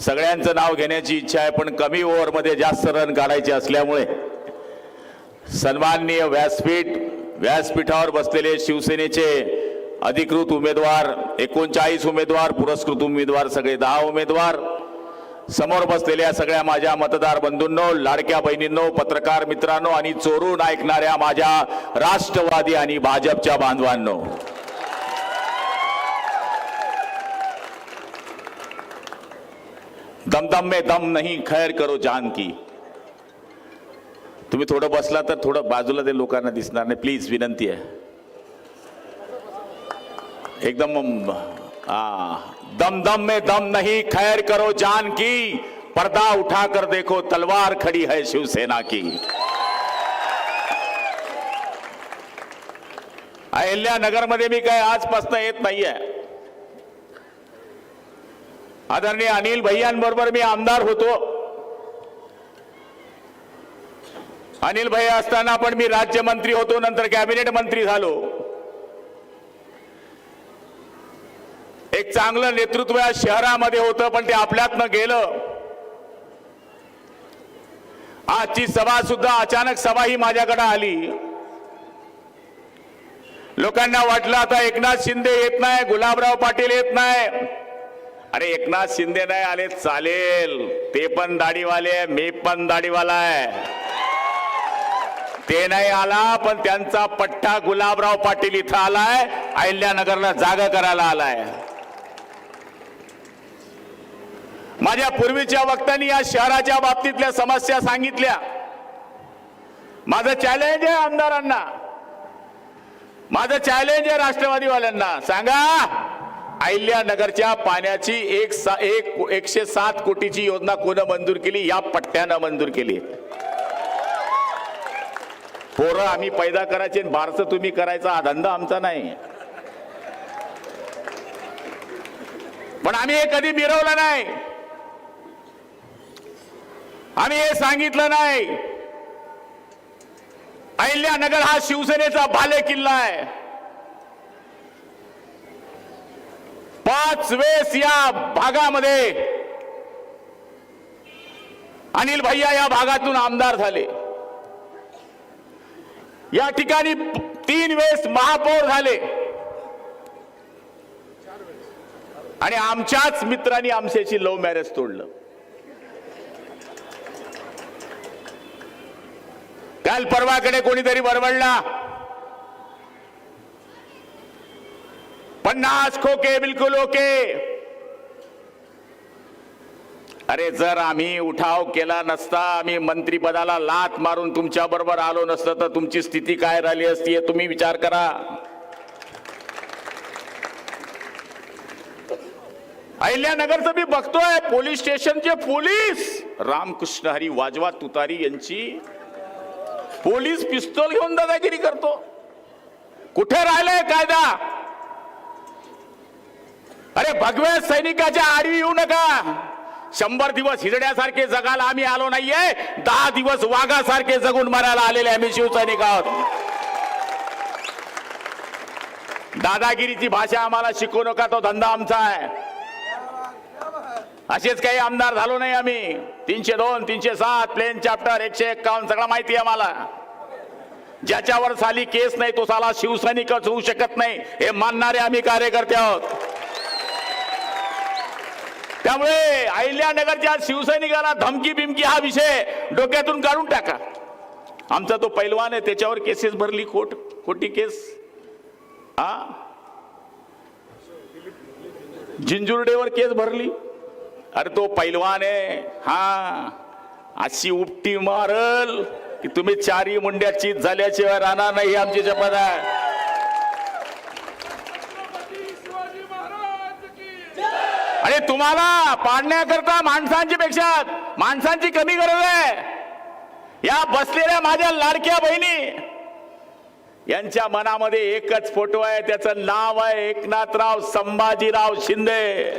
सगळ्यांचं नाव घेण्याची इच्छा आहे पण कमी ओव्हरमध्ये जास्त रन काढायचे असल्यामुळे. सन्माननीय व्यासपीठ व्यासपीठावर बसलेले शिवसेनेचे अधिकृत उमेदवार एकोणचाळीस उमेदवार पुरस्कृत उमेदवार सगळे दहा उमेदवार. समोर बसलेल्या सगळ्या माझ्या मतदार बंधूंनो लाडक्या बहिणींनो पत्रकार मित्रांनो आणि चोरून ऐकणाऱ्या माझ्या राष्ट्रवादी आणि भाजपच्या बांधवांनो. दमदम में दम नहीं, खैर करो जान की। तुम्ही थोडं बसला तर थोडं बाजूला ते लोकांना दिसणार नाही प्लीज़ विनंती आहे एकदम दम दम में दम नहीं, खैर करो जान की। पर्दा उठा कर देखो, तलवार खड़ी है शिवसेना की। अहिल्यानगर मध्ये मी काय आजपासून येत नाहीये आदरणीय अनिल भैयांबरोबर मी आमदार होतो. अनिल भैया असताना पण मी राज्यमंत्री होतो नंतर कॅबिनेट मंत्री झालो. एक चांगलं नेतृत्व या शहरामध्ये होतं पण ते आपल्यातनं गेलं. आजची सभा सुद्धा अचानक सभा ही माझ्याकडे आली. लोकांना वाटलं आता एकनाथ शिंदे येत नाही गुलाबराव पाटील येत नाही. अरे एकनाथ शिंदे नाही आले चालेल. ते पण दाढीवाले मी पण दाढीवाला आहे. ते नाही आला पण त्यांचा पट्टा गुलाबराव पाटील इथं आलाय अहिल्यानगरला जागा करायला आलाय. माझ्या पूर्वीच्या वक्त्यांनी या शहराच्या बाबतीतल्या समस्या सांगितल्या. माझं चॅलेंज आहे आमदारांना. माझं चॅलेंज आहे राष्ट्रवादीवाल्यांना. सांगा! अहिल्यानगरच्या पाण्याची एक सा एक एकशे सात कोटीची योजना कोण मंजूर केली? या पट्ट्यानं मंजूर केली. पोरं आम्ही पैदा करायचे बारसं तुम्ही करायचा हा धंदा आमचा नाही. पण आम्ही हे कधी मिरवलं नाही. आम्ही हे सांगितलं नाही. अहिल्यानगर हा शिवसेनेचा भाले किल्ला आहे. पाच वेळेस या भागामध्ये अनिल भैया या भागातून आमदार झाले. या ठिकाणी तीन वेळेस महापौर झाले. आणि आमच्याच मित्रांनी आमच्याशी लव्ह मॅरेज तोडलं. काल परवाकडे कोणीतरी बरवडला पन्नास खोके बिलकुल ओके. अरे जर आम्ही उठाव केला नसता आम्ही मंत्रीपदाला लात मारून तुमच्या बरोबर आलो नसतं तर तुमची स्थिती काय राहिली असती हे तुम्ही विचार करा. अहिल्यानगरचं मी बघतोय पोलीस स्टेशनचे पोलीस. रामकृष्ण हरी वाजवा तुतारी यांची. पोलीस पिस्तोल घेऊन दादागिरी करतो. कुठे राहिलाय कायदा? अरे भगव्या सैनिकाच्या आडवी येऊ नका. शंभर दिवस हिजड्यासारखे जगायला आम्ही आलो नाहीये. दहा दिवस वाघासारखे जगून मरायला आलेले आम्ही शिवसैनिक आहोत. दादागिरीची भाषा आम्हाला शिकवू नका तो धंदा आमचा आहे. असेच काही आमदार झालो नाही आम्ही. तीनशे दोन तीनशे सात प्लेन चॅप्टर एकशे एक्कावन्न सगळं माहिती आहे आम्हाला. ज्याच्यावर साली केस नाही तो साला शिवसैनिकच होऊ शकत नाही. हे मानणारे आम्ही कार्यकर्ते आहोत. त्यामुळे अहिल्यानगरच्या शिवसैनिकाला धमकी बिमकी हा विषय डोक्यातून काढून टाका. आमचा तो पैलवान आहे त्याच्यावर केसेस भरली खोट खोटी केस. हा? जिंजुर्डेवर केस भरली. अरे तो पैलवान आहे. हा. अशी उपटी मारल की तुम्ही चारी मुंड्या चीत झाल्याशिवाय राहणार नाही आमची शपथ आहे शिवाजी महाराज की आणि तुम्हाला पाडण्याकरता माणसांची पेक्षा माणसांची कमी गरज आहे. या बसलेल्या माझ्या लाडक्या बहिणी यांच्या मनामध्ये एकच फोटो आहे त्याचं नाव आहे एकनाथराव संभाजीराव शिंदे.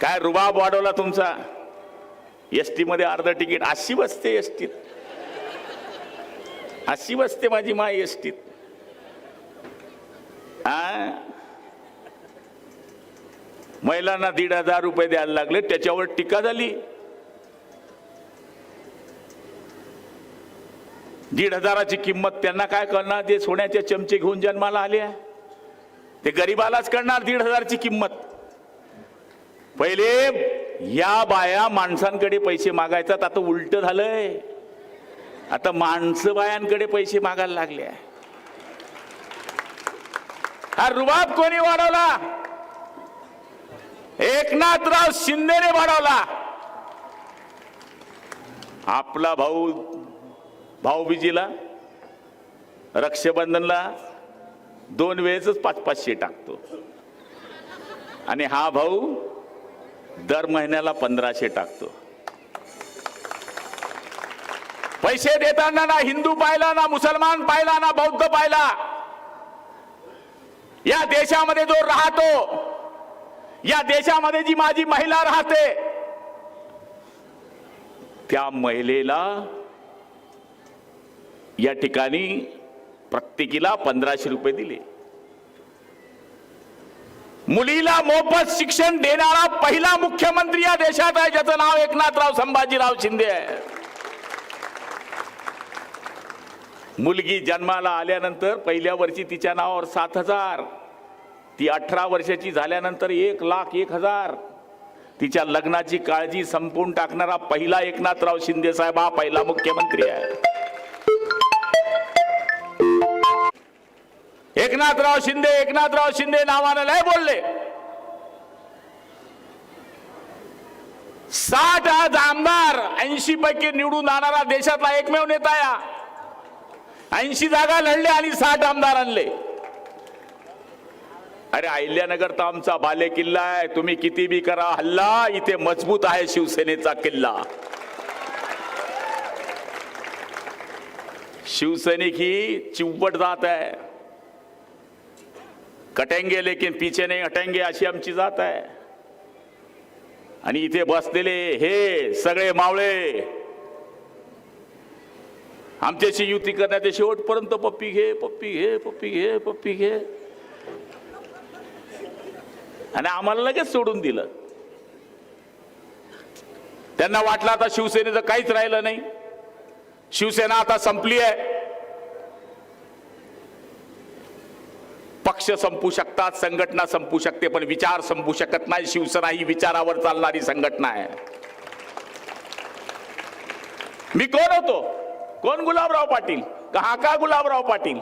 काय रुबाब वाढवला तुमचा? एसटी मध्ये अर्ध तिकीट अशी बसते एसटीत अशी बसते माझी माय एसटीत. हा? महिलांना दीड हजार रुपये द्यायला लागले त्याच्यावर टीका झाली. दीड हजाराची किंमत त्यांना काय करणार ते सोन्याचे चमचे घेऊन जन्माला आले आहे. ते गरीबालाच करणार दीड हजारची किंमत. पहिले या बाया माणसांकडे पैसे मागायचात आता उलट झालंय. आता माणसं बायांकडे पैसे मागायला लागले आहे. हा रुबाब कोणी वाढवला? एकनाथराव शिंदेने वाढवला. आपला भाऊ भाऊबीजीला रक्षाबंधनला दोन वेळेच पाच पाचशे टाकतो. आणि हा भाऊ दर महिन्याला पंधराशे टाकतो. पैसे देताना ना हिंदू पाहिला ना मुसलमान पाहिला ना बौद्ध पाहिला. या देशामध्ये जो राहतो या देशामध्ये जी माझी महिला राहते त्या महिलेला या ठिकाणी प्रत्येकीला पंधराशे रुपये दिले. मुलीला मोफत शिक्षण देणारा पहिला मुख्यमंत्री या देशात आहे ज्याचं नाव एकनाथराव संभाजीराव शिंदे आहे. मुलगी जन्माला आल्यानंतर पहिल्या वर्षी तिच्या नावावर सात हजार ती अठरा वर्षाची झाल्यानंतर एक लाख एक हजार. तिच्या लग्नाची काळजी संपवून टाकणारा पहिला एकनाथराव शिंदे साहेब हा पहिला मुख्यमंत्री आहे. एकनाथराव शिंदे एकनाथराव शिंदे नावानं लय बोलले. साठ आज आमदार ऐंशी पैकी निवडून आणणारा देशातला एकमेव नेता या. ऐंशी जागा लढले आणि साठ आमदार आणले. अरे अहिल्यानगर तर आमचा बाले किल्ला आहे. तुम्ही किती बी करा. हल्ला इथे मजबूत आहे शिवसेनेचा किल्ला. शिवसैनिक ही चिवट जात आहे. कटेंगे लेकिन पीछे नाही हटेंगे अशी आमची जात आहे. आणि इथे बसलेले हे सगळे मावळे आमच्याशी युती करण्याचे शेवटपर्यंत पप्पी घे पप्पी घे पप्पी घे पप्पी घे. आणि आम्हाला लगेच सोडून दिलं. त्यांना वाटलं आता शिवसेनेचं काहीच राहिलं नाही. शिवसेना आता संपली आहे. पक्ष संपू शकतात संघटना संपू शकते पण विचार संपू शकत नाही. शिवसेना ही विचारावर चालणारी संघटना आहे. मी कोण होतो? कोण गुलाबराव पाटील? का हा का गुलाबराव पाटील?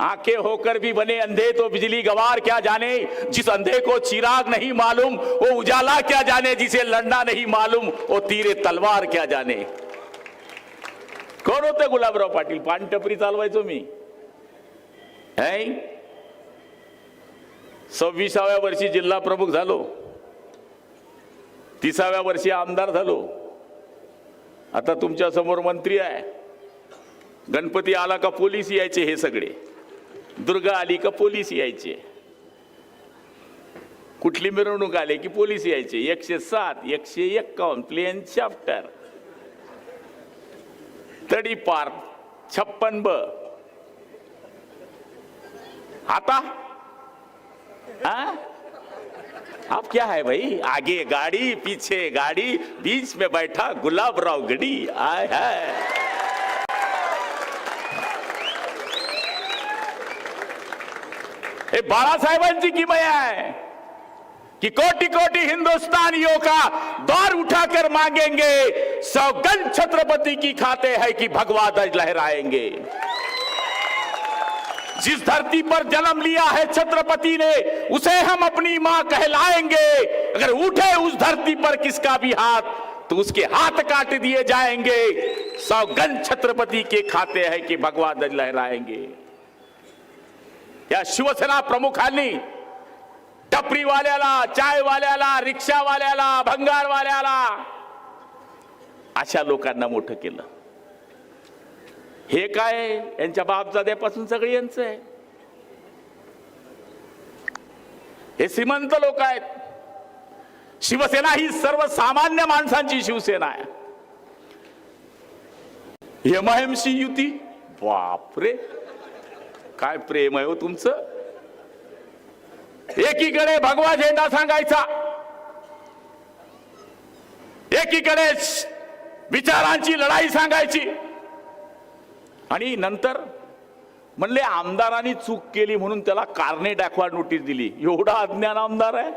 आंखें होकर भी बने अंधे तो बिजली गवार क्या जाने? जिस अंधे को चिराग नहीं मालूम वो उजाला क्या जाने? जिसे लड़ना नहीं मालूम वो तीरे तलवार क्या जाने? कोण होते गुलाबराव पाटील? पानटपरी चालवायचो मी। है? सव्वीसाव्या वर्षी जिल्हा प्रमुख झालो. तिसाव्या वर्षी आमदार झालो. आता तुमच्यासमोर मंत्री आहे. गणपती आला का पोलीस यायचे हे सगळे? दुर्गा आली का पोलीस यायचे. कुठली मिरवणूक आली की पोलीस यायचे? एकशे सात, एकशे एक्कावन्न प्लेन चाप्टर तडी पार छप्पन ब. आता? हाँ? अब क्या है भाई? आगे गाड़ी, पीछे गाड़ी, बीच में बैठा गुलाब राव गड़ी, आय है हे बाळासाहेबांची किमया आहे? कि कोटि कोटि हिंदुस्तानियों का दौर उठाकर मांगेंगे सौगंध छत्रपति की खाते हैं कि भगवा ध्वज लहराएँगे। जिस धरती पर जन्म लिया है छत्रपति ने, उसे हम अपनी माँ कहलाएँगे। अगर उठे उस धरती पर किसका भी हाथ तो उसके हाथ काट दिए जाएँगे। सौगंध छत्रपति के खाते हैं कि भगवा ध्वज लहराएँगे। या शिवसेना प्रमुखांनी टपरीवाल्याला चायवाल्याला रिक्षावाल्याला भंगारवाल्याला अशा लोकांना मोठं केलं. हे काय? यांच्या बापजाद्यापासून सगळे यांचं आहे. हे श्रीमंत लोक आहेत. शिवसेना ही सर्वसामान्य माणसांची शिवसेना आहे. एमआयएमसी युती? बापरे! काय प्रेम आहे हो तुमचं? एकीकडे भगवा झेंडा सांगायचा. एकीकडे विचारांची लढाई सांगायची. आणि नंतर म्हणले आमदारांनी चूक केली म्हणून त्याला कारणे दाखवा नोटीस दिली. एवढा अज्ञान आमदार आहे.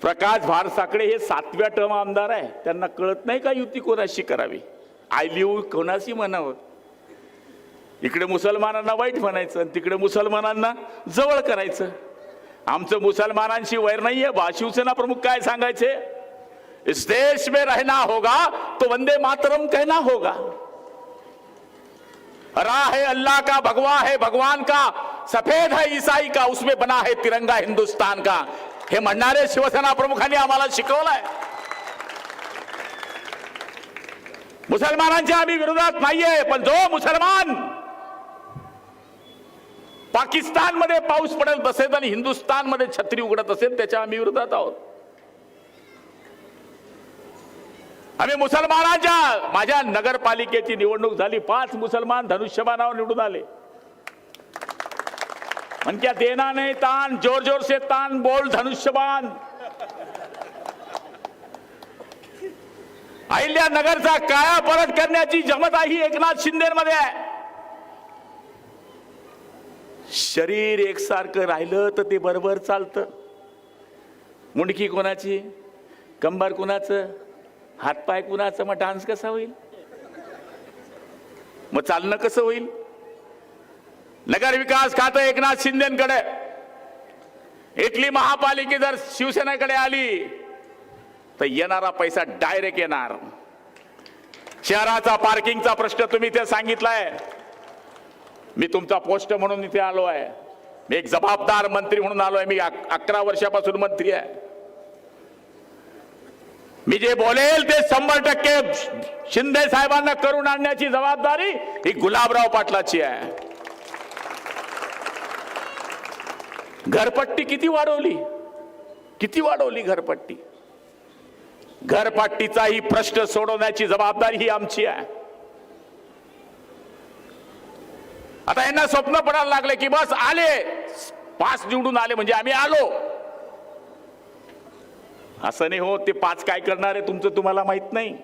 प्रकाश भारसाकडे हे सातव्या टर्म आमदार आहे. त्यांना कळत नाही का युती कोणाशी करावी? आय लिहू कोणाशी म्हणावं? इकडे मुसलमानांना वाईट म्हणायचं आणि तिकडे मुसलमानांना जवळ करायचं. आमचं मुसलमानांशी वैर नाही आहे बा शिवसेना प्रमुख काय सांगायचे? इस देश में रहना होगा तो वंदे मातरम कहना होगा. रा है अल्लाह का भगवा है भगवान का सफेद है ईसाई का उसमें बना है तिरंगा हिंदुस्तान का. हे म्हणणारे शिवसेना प्रमुखांनी आम्हाला शिकवलंय. मुसलमानांच्या आम्ही विरोधात नाहीये पण जो मुसलमान पाकिस्तानमध्ये पाऊस पडत असेल आणि हिंदुस्थानमध्ये छत्री उघडत असेल त्याच्या आम्ही विरोधात आहोत. आम्ही मुसलमानाच्या माझ्या नगरपालिकेची निवडणूक झाली पाच मुसलमान धनुष्यबाणावर निवडून आले. मन देना नाही ताण जोर जोर से ताण बोल धनुष्यबाण. अहिल्या नगरचा काया परत करण्याची जमता ही एकनाथ शिंदेमध्ये आहे. शरीर एकसारखं राहिलं तर ते बरोबर चालतं. मुंडकी कोणाची? कंबर कुणाचं? हातपाय कुणाचं? मग डान्स कसा होईल? मग चालणं कसं होईल? नगर विकास खातं एकनाथ शिंदेकडे. इथली महापालिका जर शिवसेनेकडे आली तर येणारा पैसा डायरेक्ट येणार. शहराचा पार्किंगचा प्रश्न तुम्ही ते सांगितलाय. मी तुमचा पोस्ट म्हणून इथे आलो आहे. मी एक जबाबदार मंत्री म्हणून आलो आहे. मी अकरा वर्षापासून मंत्री आहे. मी जे बोलेल ते शंभर टक्के शिंदे साहेबांना करून आणण्याची जबाबदारी ही गुलाबराव पाटलाची आहे. घरपट्टी किती वाढवली? किती वाढवली घरपट्टी? घरपट्टीचाही प्रश्न सोडवण्याची जबाबदारी ही आमची आहे. आता यांना स्वप्न पडायला लागले की बस आले. पाच निवडून आले म्हणजे आम्ही आलो. असं नाही हो ते पाच काय करणार आहे तुमचं तुम्हाला माहीत नाही.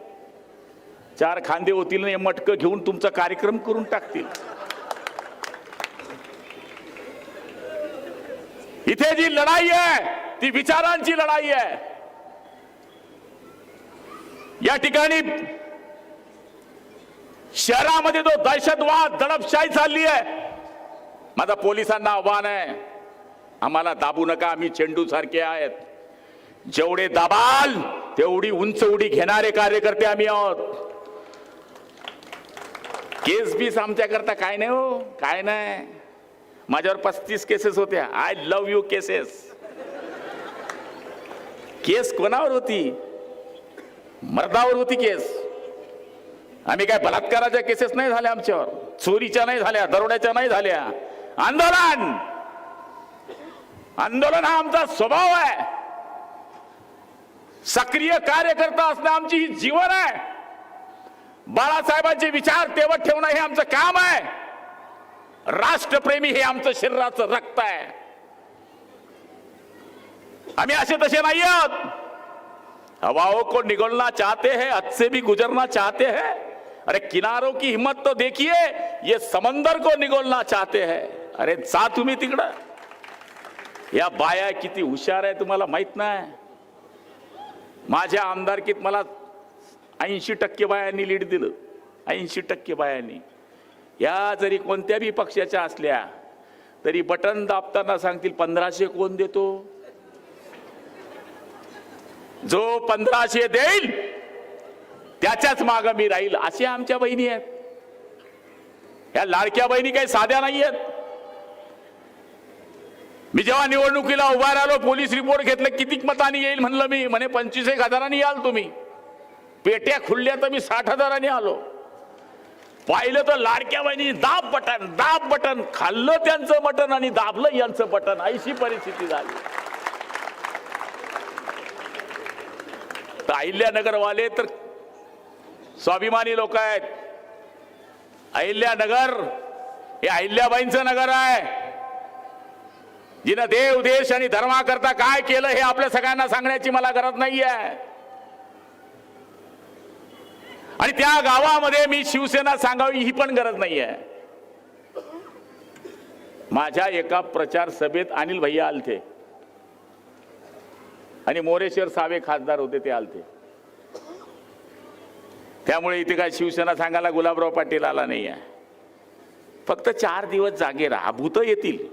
चार खांदे होतील आणि मटकं घेऊन तुमचा कार्यक्रम करून टाकतील. इथे जी लढाई आहे ती विचारांची लढाई आहे. या ठिकाणी शहरामध्ये जो दहशतवाद दडपशाही चालली आहे माझा पोलिसांना आव्हान आहे. आम्हाला दाबू नका आम्ही चेंडू सारखे आहेत. जेवढे दाबाल तेवढी उंच उडी घेणारे कार्यकर्ते आम्ही आहोत. केस बीस आमच्याकरता काय नाही हो काय नाही. माझ्यावर पस्तीस केसेस होत्या. I love you cases case कोणावर होती? मर्दावर होती केस. आम्ही काय बलात्काराच्या केसेस नाही झाल्या आमच्यावर? चोरीच्या नाही झाल्या दरोड्याच्या नाही झाल्या. आंदोलन! आंदोलन हा आमचा स्वभाव आहे. सक्रिय कार्यकर्ता असणं आमची ही जीवन आहे. बाळासाहेबांचे विचार तेवत ठेवणं हे आमचं काम आहे. राष्ट्रप्रेमी हे आमचं शरीराचं रक्त आहे. आम्ही असे तसे नाही आहोत. हवाओं को निगलना चाहते हैं हद से भी गुजरना चाहते हैं. अरे किनारों की हिम्मत तो देखिए ये समंदर को निगोलना चाहते हैं। अरे जा तुम्ही तिकडं। या बाया किती हुशार आहे तुम्हाला माहीत नाही। माझ्या आमदारकीत मला ऐंशी टक्के बायांनी लीड दिलं। ऐंशी टक्के बायांनी। या जरी कोणत्या बी पक्षाच्या असल्या तरी बटन दाबताना सांगतील पंधराशे कोण देतो? जो पंधराशे देईल त्याच्याच माग मी राहील अशा आमच्या बहिणी आहेत. या लाडक्या बहिणी काही साध्या नाही आहेत मी जेव्हा निवडणुकीला उभा राहिलो पोलीस रिपोर्ट घेतलं किती मतांनी येईल म्हणलं मी. म्हणे पंचवीस एक हजारांनी याल तुम्ही. पेट्या खुलल्या तर मी साठ हजारांनी आलो. पाहिलं तर लाडक्या बहिणी दाब बटन दाब बटन. खाल्लं त्यांचं बटन आणि दाबलं यांचं बटन अशी परिस्थिती झाली. तर अहिल्यानगरवाले तर स्वाभिमानी लोक आहेत. अहिल्यानगर हे अहिल्याबाईंचं नगर आहे. जिनं देव देश आणि धर्माकरता काय केलं हे आपल्या सगळ्यांना सांगण्याची मला गरज नाही आहे आणि त्या गावामध्ये मी शिवसेना सांगावी ही पण गरज नाही आहे माझ्या एका प्रचार सभेत अनिल भैया आलते. आणि मोरेश्वर सावे खासदार होते ते आलते. त्यामुळे इथे काय शिवसेना सांगायला गुलाबराव पाटील आला नाही आहे फक्त चार दिवस जागे राहा भूत येतील.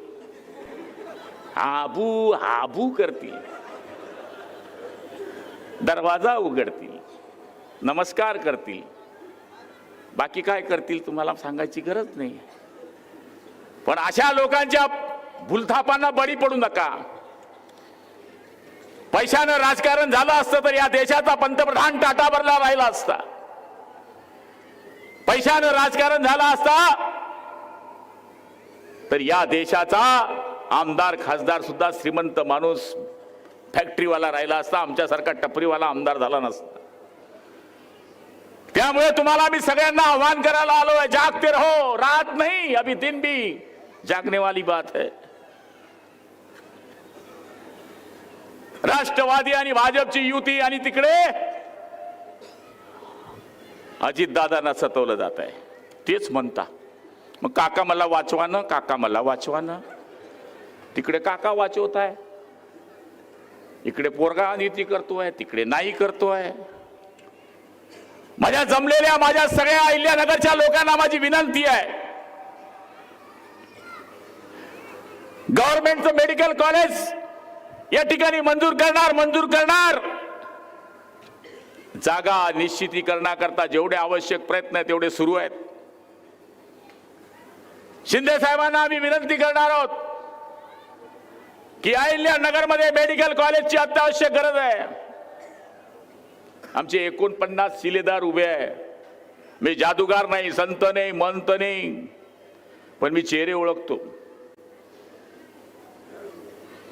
आबू हाबू करतील. दरवाजा उघडतील. नमस्कार करतील. बाकी काय करतील तुम्हाला सांगायची गरज नाही. पण अशा लोकांच्या भूलथापांना बळी पडू नका. पैशानं राजकारण झालं असतं तर या देशाचा पंतप्रधान टाटा भरला राहिला असता. पैशानं राजकारण झालं असता तर या देशाचा आमदार खासदार सुद्धा श्रीमंत माणूस फॅक्टरीवाला राहिला असता आमच्यासारखा टपरीवाला आमदार झाला नसता. त्यामुळे तुम्हाला मी सगळ्यांना आव्हान करायला आलो आहे जागते रहो रात नाही अभी दिन भी जागने वाली बात है. राष्ट्रवादी आणि भाजपची युती आणि तिकडे अजितदादांना सतवलं जात आहे. तेच म्हणता. मग काका मला वाचवा ना काका मला वाचवा ना तिकडे काका वाचवत आहे. इकडे पोरगा नीती करतोय तिकडे नाही करतोय माझ्या जमलेल्या माझ्या सगळ्या अहिल्यानगरच्या लोकांना माझी विनंती आहे. गव्हर्नमेंटचं मेडिकल कॉलेज या ठिकाणी मंजूर करणार मंजूर करणार. जागा निश्चितीकरणाकरता जेवढे आवश्यक प्रयत्न आहेत तेवढे सुरू आहेत. शिंदे साहेबांना आम्ही विनंती करणार आहोत की अहिल्या नगरमध्ये मेडिकल कॉलेजची अत्यावश्यक गरज आहे. आमचे एकोणपन्नास शिलेदार उभे आहे. मी जादूगार नाही संत नाही मंत नाही पण मी चेहरे ओळखतो.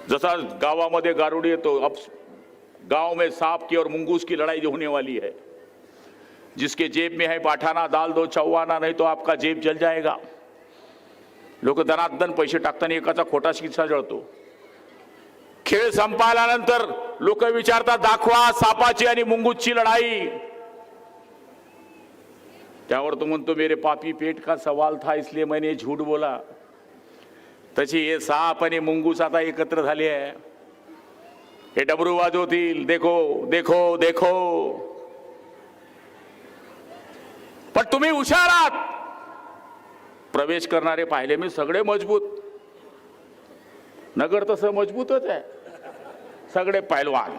जसा गावामध्ये गारुडी येतो गांव में सांप की और मुंगूस की लड़ाई जो होने वाली है जिसके जेब में है पाठाना दाल दो चौवाना नहीं तो आपका जेब जल जाएगा। लोक दनादन पैसे टाकताना एकाचा खोटा शिक्षा जळतो खेळ संपाल्यानंतर लोक विचारतात दाखवा सापाची आणि मुंगूसची लढाई त्यावर तो म्हणतो मेरे पापी पेट का सवाल था इसलिए मैंने झूठ बोला। तशी हे साप आणि मुंगूस आता एकत्र झाले आहे हे डबरू वाजवतील देखो देखो देखो. पण तुम्ही हुशार आहात. प्रवेश करणारे पाहिले मी सगळे मजबूत. नगर तसं मजबूतच आहे. सगळे पैलवान.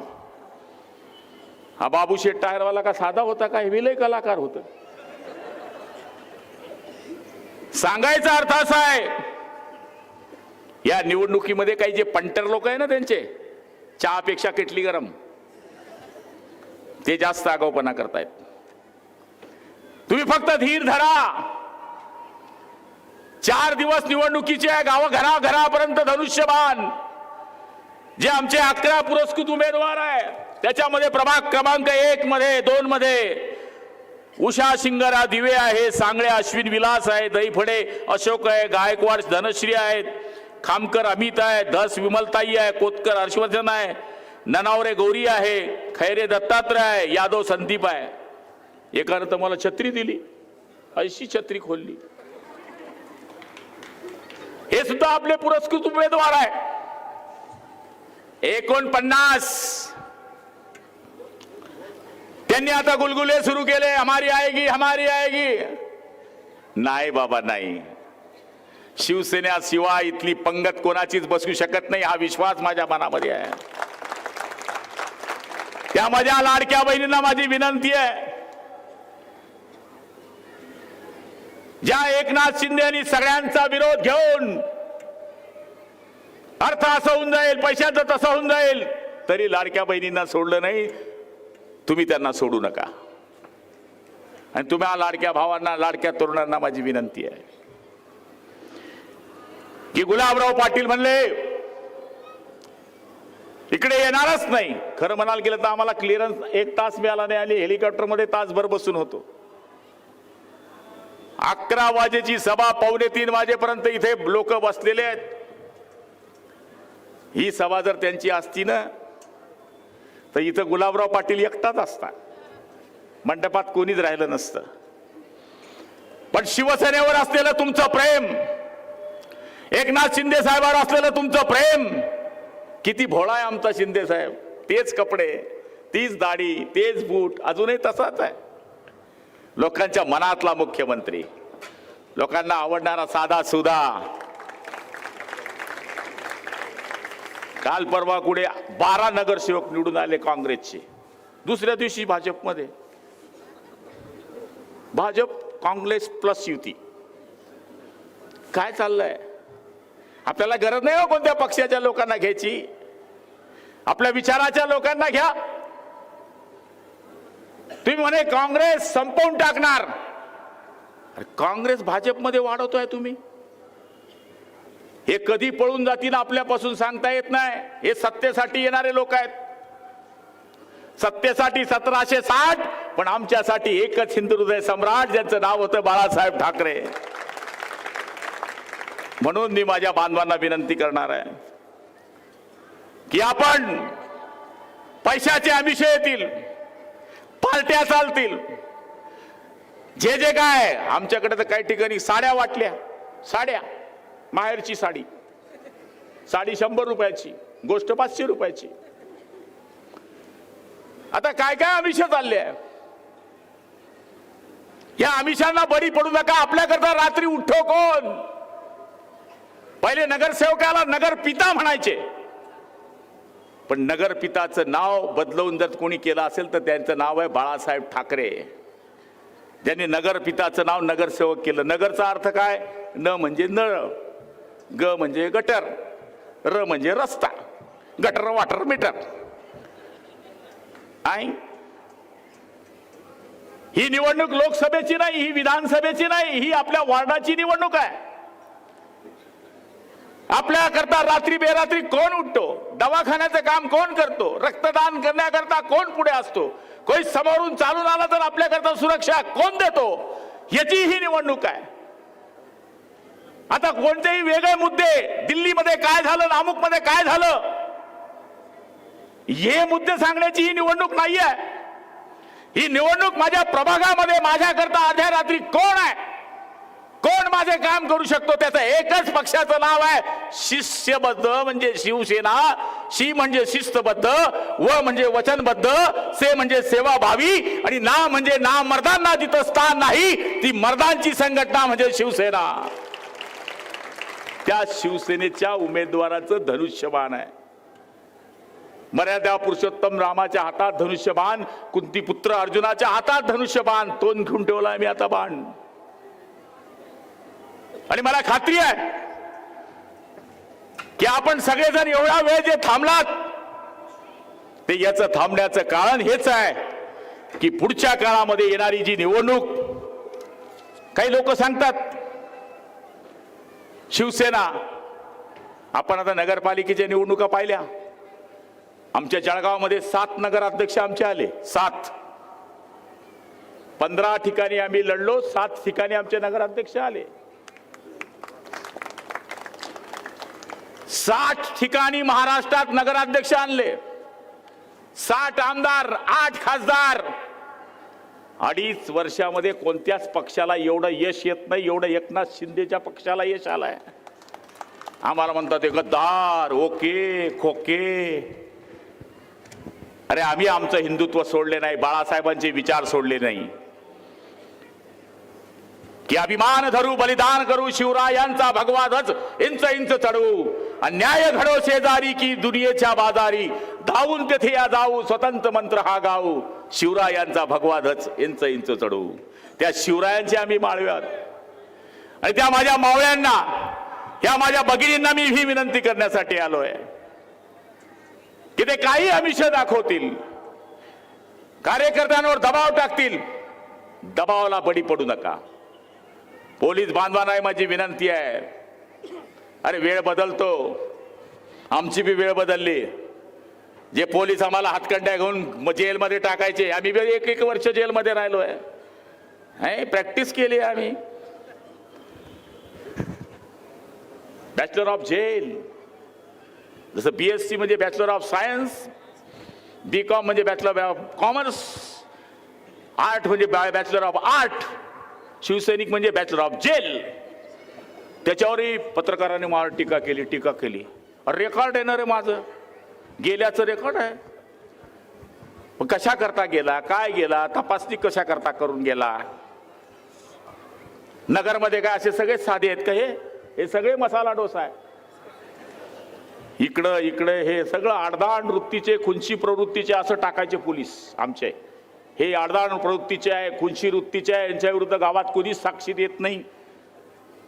हा बाबूशेठ टायरवाला का साधा होता का? हे विलय कलाकार होत. सांगायचा अर्थ असा आहे या निवडणुकीमध्ये काही जे पंटर लोक आहे ना त्यांचे चहापेक्षा किटली गरम. ते जास्त आगाऊपणा करतायत. तुम्ही फक्त धीर धरा. चार दिवस निवडणुकीचे आहे गाव घराघरापर्यंत धनुष्यबाण. जे आमचे अकरा पुरस्कृत उमेदवार आहे त्याच्यामध्ये प्रभाग क्रमांक एक मध्ये दोन मध्ये उषा शिंगरा दिवे आहे सांगळे अश्विन विलास आहे दहीफडे अशोक आहे गायकवाड धनश्री आहेत खामकर अमित आहे धस विमलताई आहे कोतकर हर्षवर्धन आहे ननावरे गौरी आहे खैरे दत्तात्रय आहे यादव संदीप आहे. एकानं तर मला छत्री दिली अशी छत्री खोलली. हे सुद्धा आपले पुरस्कृत उमेदवार आहे. एकोणपन्नास. त्यांनी आता गुलगुले सुरू केले हमारी आएगी हमारी आएगी. नाही बाबा नाही. शिवसेनेशिवाय इथली पंगत कोणाचीच बसू शकत नाही हा विश्वास माझ्या मनामध्ये आहे. त्या माझ्या लाडक्या बहिणींना माझी विनंती आहे. ज्या एकनाथ शिंदे यांनी सगळ्यांचा विरोध घेऊन अर्थ असं होऊन जाईल पैशाचं तसं होऊन जाईल तरी लाडक्या बहिणींना सोडलं नाही तुम्ही त्यांना सोडू नका. आणि तुम्ही लाडक्या भावांना लाडक्या तरुणांना माझी विनंती आहे. की गुलाबराव पाटील म्हणले इकडे येणारच नाही. खरं म्हणाल गेलं तर आम्हाला क्लिअरन्स एक तास मिळाला नाही आणि हेलिकॉप्टरमध्ये तासभर बसून होतो. अकरा वाजेची सभा पावणे तीन वाजेपर्यंत इथे लोक बसलेले आहेत. ही सभा जर त्यांची असती ना तर इथं गुलाबराव पाटील एकटाच असता मंडपात कोणीच राहिलं नसतं. पण शिवसेनेवर असलेलं तुमचं प्रेम एकनाथ शिंदे साहेबांवर असलेलं तुमचं प्रेम किती भोळा आहे आमचा शिंदे साहेब. तेच कपडे तीच दाढी तेच बूट अजूनही तसाच आहे. लोकांच्या मनातला मुख्यमंत्री. लोकांना आवडणारा साधा सुधा. काल परवा कुठे बारा नगरसेवक निवडून आले काँग्रेसचे. दुसऱ्या दिवशी भाजपमध्ये. भाजप काँग्रेस प्लस युती. काय चाललंय? आपल्याला गरज नाही हो कोणत्या पक्षाच्या लोकांना घ्यायची. आपल्या विचाराच्या लोकांना घ्या. तुम्ही म्हणे काँग्रेस संपवून टाकणार. अरे काँग्रेस भाजपमध्ये वाढवतोय तुम्ही. हे कधी पळून जातील आपल्यापासून सांगता येत नाही. हे सत्तेसाठी येणारे लोक आहेत. सत्तेसाठी सतराशे साठ पण आमच्यासाठी एकच हिंदू हृदय सम्राट ज्यांचं नाव होतं बाळासाहेब ठाकरे. म्हणून मी माझ्या बांधवांना विनंती करणार आहे की आपण पैशाचे आमिष येतील पार्ट्या चालतील. जे जे काय आमच्याकडे तर काही ठिकाणी साड्या वाटल्या. साड्या. माहेरची साडी. साडी शंभर रुपयाची गोष्ट पाचशे रुपयाची. आता काय काय आमिष चालले आहे या आमिषांना बरी पडू नका. आपल्याकरता रात्री उठो कोण? पहिले नगरसेवकाला नगर पिता म्हणायचे. पण नगर पिताचं नाव बदलवून जर कोणी केलं असेल तर त्यांचं नाव आहे बाळासाहेब ठाकरे. ज्यांनी नगर पिताचं नाव नगरसेवक केलं. नगरचा अर्थ काय? न म्हणजे नळ ग म्हणजे गटर र म्हणजे रस्ता गटर वाटर मीटर. आई ही निवडणूक लोकसभेची नाही ही विधानसभेची नाही ही आपल्या वॉर्डाची निवडणूक आहे. आपल्या करता रात्री बेरात्री कोण उठतो? दवाखान्याचं काम कोण करतो? रक्तदान करण्याकरता कोण पुढे असतो? कोणी समोरून चालून आला तर आपल्याकरता सुरक्षा कोण देतो? याची ही निवडणूक आहे. आता कोणतेही वेगळे मुद्दे दिल्लीमध्ये काय झालं नामुकमध्ये काय झालं हे मुद्दे सांगण्याची ही निवडणूक नाहीये. ही निवडणूक माझ्या प्रभागामध्ये माझ्याकरता अर्ध्या रात्री कोण आहे? कोण काम करू शकतो त्याचं एकच पक्षाचं नाव आहे शिष्यबद्ध म्हणजे शिवसेना शी म्हणजे शिस्तबद्ध व म्हणजे वचनबद्ध से म्हणजे सेवाभावी आणि ना म्हणजे ना मर्दांना जिथं स्थान नाही ती मर्दांची संघटना म्हणजे शिवसेना. त्या शिवसेनेच्या उमेदवाराचं धनुष्यबाण आहे. मर्यादा पुरुषोत्तम रामाच्या हातात धनुष्यबाण कुंतीपुत्र अर्जुनाच्या हातात धनुष्यबाण तोंड घेऊन ठेवलाय मी आता बाण. आणि मला खात्री आहे की आपण सगळेजण एवढा वेळ जे थांबलात ते याचं थांबण्याचं कारण हेच आहे की पुढच्या काळामध्ये येणारी जी निवडणूक काही लोक सांगतात शिवसेना आपण आता नगरपालिकेच्या निवडणुका पाहिल्या. आमच्या जळगावमध्ये सात नगराध्यक्ष आमचे आले सात. पंधरा ठिकाणी आम्ही लढलो सात ठिकाणी आमचे नगराध्यक्ष आले. साठ ठिकाणी महाराष्ट्रात नगराध्यक्ष आणले. साठ आमदार आठ खासदार. अडीच वर्षामध्ये कोणत्याच पक्षाला एवढं यश येत नाही एवढं एकनाथ शिंदेच्या पक्षाला यश आलंय. आम्हाला म्हणतात ते गद्दार ओके खोके. अरे आम्ही आमचं हिंदुत्व सोडले नाही बाळासाहेबांचे विचार सोडले नाही. की अभिमान धरू बलिदान करू शिवरायांचा भगवा ध्वज इंच इंच चढू. अन्याय घडो शेजारी की दुनियेच्या बाजारी। धावून तेथे या जाऊ स्वतंत्र मंत्र हा गाऊ। शिवरायांचा भगवा इंच इंच चढू। त्या शिवरायांचे आम्ही माळव्यात। आणि त्या माझ्या मावळ्यांना या माझ्या भगिनींना मी ही विनंती करण्यासाठी आलोय। की ते काही आमिष दाखवतील। कार्यकर्त्यांवर दबाव टाकतील। दबावाला बळी पडू नका। पोलीस बांधवांना माझी विनंती आहे। अरे वेळ बदलतो. आमची बी वेळ बदलली. जे पोलीस आम्हाला हातकंड्या घेऊन जेलमध्ये टाकायचे आम्ही बी एक एक वर्ष जेलमध्ये राहिलो आहे प्रॅक्टिस केली आहे आम्ही. बॅचलर ऑफ जेल जसं बी एस सी म्हणजे bachelor of science B com म्हणजे बॅचलर ऑफ कॉमर्स आर्ट म्हणजे बॅचलर ऑफ आर्ट शिवसैनिक म्हणजे बॅचलर ऑफ जेल त्याच्यावरही पत्रकारांनी मला टीका केली टीका केली. रेकॉर्ड येणार रे माझं? गेल्याचं रेकॉर्ड आहे. कशा करता गेला? काय गेला? तपासणी कशा करता करून गेला? नगरमध्ये काय असे सगळे साधे आहेत का हे? हे सगळे मसाला डोसा आहे. इकडं इकडे हे सगळं आडदाण वृत्तीचे खुनशी प्रवृत्तीचे असं टाकायचे पोलीस आमचे. हे आडदाण प्रवृत्तीचे आहे खुनशी वृत्तीचे आहे यांच्या विरुद्ध गावात कोणीच साक्षी देत नाही.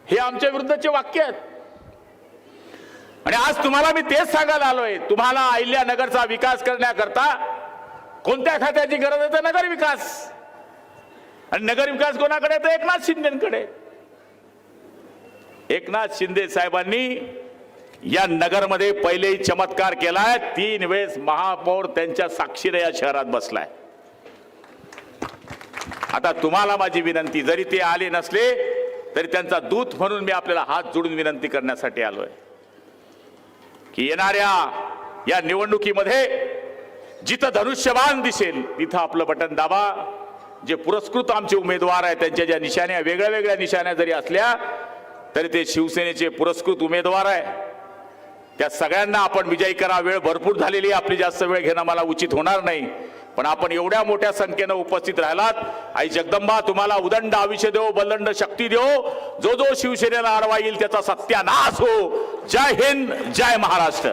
हे आमच्या विरुद्धचे वाक्य आहेत. आणि आज तुम्हाला मी तेच सांगायला आलोय तुम्हाला अहिल्यानगरचा विकास करण्याकरता कोणत्या खात्याची गरज आहे तर नगर विकास. आणि नगर विकास कोणाकडे तर एकनाथ शिंदेकडे. एकनाथ शिंदे साहेबांनी या नगरमध्ये पहिलेही चमत्कार केलाय तीन वेळेस महापौर त्यांच्या साक्षीने या शहरात बसलाय. आता तुम्हाला माझी विनंती जरी ते आले नसले तरी त्यांचा दूत म्हणून मी आपल्याला हात जोडून विनंती करण्यासाठी आलोय. की येणाऱ्या या निवडणुकीमध्ये जिथं धनुष्यबाण दिसेल तिथं आपलं बटन दाबा. जे पुरस्कृत आमचे उमेदवार आहेत त्यांच्या ज्या निशाण्या वेगळ्या वेगळ्या निशाण्या जरी असल्या तरी ते शिवसेनेचे पुरस्कृत उमेदवार आहे त्या सगळ्यांना आपण विजयी करा वेळ भरपूर झालेली आहे आपली जास्त वेळ घेणं मला उचित होणार नाही. पण आपण एवढ्या मोठ्या संख्येनं उपस्थित राहिलात. आई जगदंबा तुम्हाला उदंड आयुष्य देव बलंड शक्ती देव. जो जो शिवसेनेला आडवा येईल त्याचा सत्यानाश हो. जय हिंद जय महाराष्ट्र.